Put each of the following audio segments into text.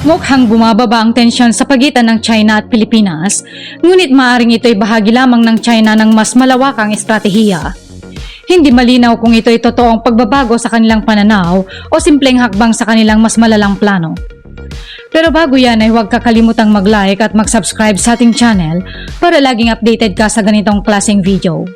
Mukhang bumababa ang tensyon sa pagitan ng China at Pilipinas, ngunit maaring ito'y bahagi lamang ng China ng mas malawakang estratehiya. Hindi malinaw kung ito'y totoong pagbabago sa kanilang pananaw o simpleng hakbang sa kanilang mas malalang plano. Pero bago yan ay huwag kakalimutang mag-like at mag-subscribe sa ating channel para laging updated ka sa ganitong klaseng video.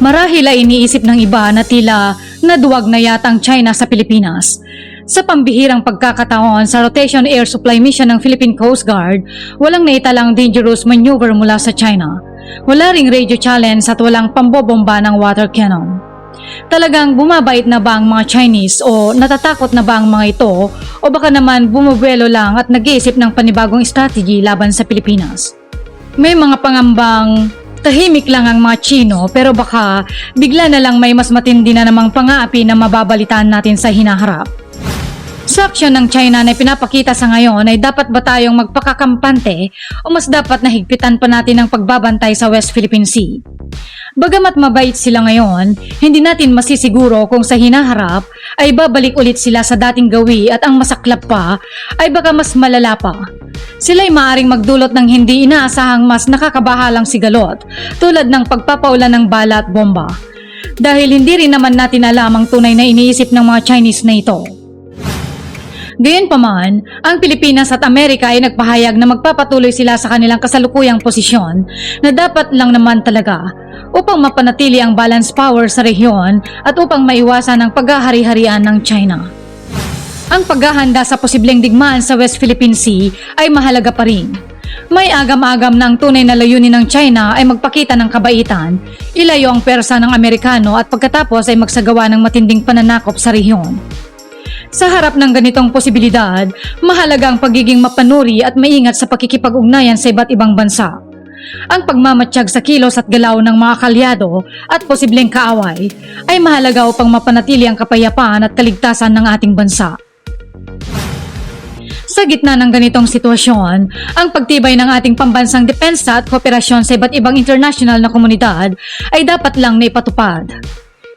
Marahil ay iniisip ng iba na tila naduwag na yata ang China sa Pilipinas. Sa pambihirang pagkakataon sa Rotation Air Supply Mission ng Philippine Coast Guard, walang naitalang dangerous maneuver mula sa China. Wala ring radio challenge at walang pambobomba ng water cannon. Talagang bumabait na ba ang mga Chinese o natatakot na ba ang mga ito o baka naman bumubuelo lang at nag-iisip ng panibagong strategy laban sa Pilipinas? May mga pangambang tahimik lang ang mga Chino pero baka bigla na lang may mas matindi na namang pangaapi na mababalitaan natin sa hinaharap. Sa aksyon ng China na pinapakita sa ngayon ay dapat ba tayong magpakakampante o mas dapat na higpitan pa natin ang pagbabantay sa West Philippine Sea? Bagamat mabait sila ngayon, hindi natin masisiguro kung sa hinaharap ay babalik ulit sila sa dating gawi at ang masaklap pa ay baka mas malala pa. Sila'y maaring magdulot ng hindi inaasahang mas nakakabahalang sigalot tulad ng pagpapaulan ng bala at bomba. Dahil hindi rin naman natin alam ang tunay na iniisip ng mga Chinese na ito. Gayunpaman, ang Pilipinas at Amerika ay nagpahayag na magpapatuloy sila sa kanilang kasalukuyang posisyon na dapat lang naman talaga upang mapanatili ang balance power sa rehiyon at upang maiwasan ang paghahari-harian ng China. Ang paghahanda sa posibleng digmaan sa West Philippine Sea ay mahalaga pa rin. May agam-agam na ang tunay na layunin ng China ay magpakita ng kabaitan, ilayo ang persa ng Amerikano at pagkatapos ay magsagawa ng matinding pananakop sa rehiyon. Sa harap ng ganitong posibilidad, mahalaga ang pagiging mapanuri at maingat sa pakikipag-ugnayan sa iba't ibang bansa. Ang pagmamatsyag sa kilos at galaw ng mga kalyado at posibleng kaaway ay mahalaga upang mapanatili ang kapayapaan at kaligtasan ng ating bansa. Sa gitna ng ganitong sitwasyon, ang pagtibay ng ating pambansang depensa at kooperasyon sa iba't ibang international na komunidad ay dapat lang na ipatupad.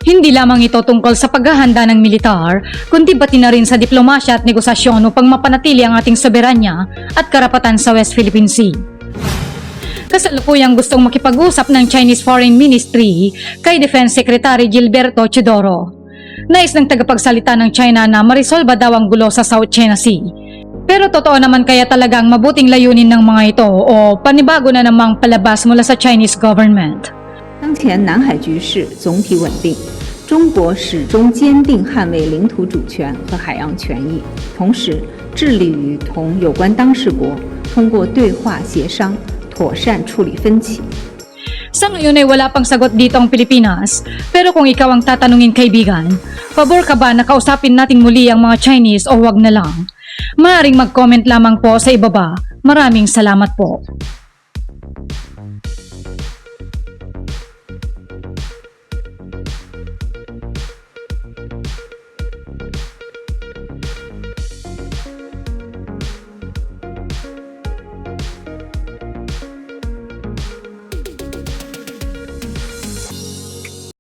Hindi lamang ito tungkol sa paghahanda ng militar, kundi pati na rin sa diplomasya at negosasyon upang mapanatili ang ating soberanya at karapatan sa West Philippine Sea. Kasalukuyang gustong makipag-usap ng Chinese Foreign Ministry kay Defense Secretary Gilberto Chodoro. Nais ng tagapagsalita ng China na marisolba daw ang gulo sa South China Sea. Pero totoo naman kaya talagang mabuting layunin ng mga ito o panibago na namang palabas mula sa Chinese government. 当前南海局势总体稳定，中国始终坚定捍卫领土主权和海洋权益，同时致力于同有关当事国通过对话协商妥善处理分歧。 Sa ngayon ay wala pang sagot dito ang Pilipinas, pero kung ikaw ang tatanungin kaibigan, pabor ka ba na kausapin nating muli ang mga Chinese o wag na lang? Maaring mag-comment lamang po sa ibaba. Maraming salamat po.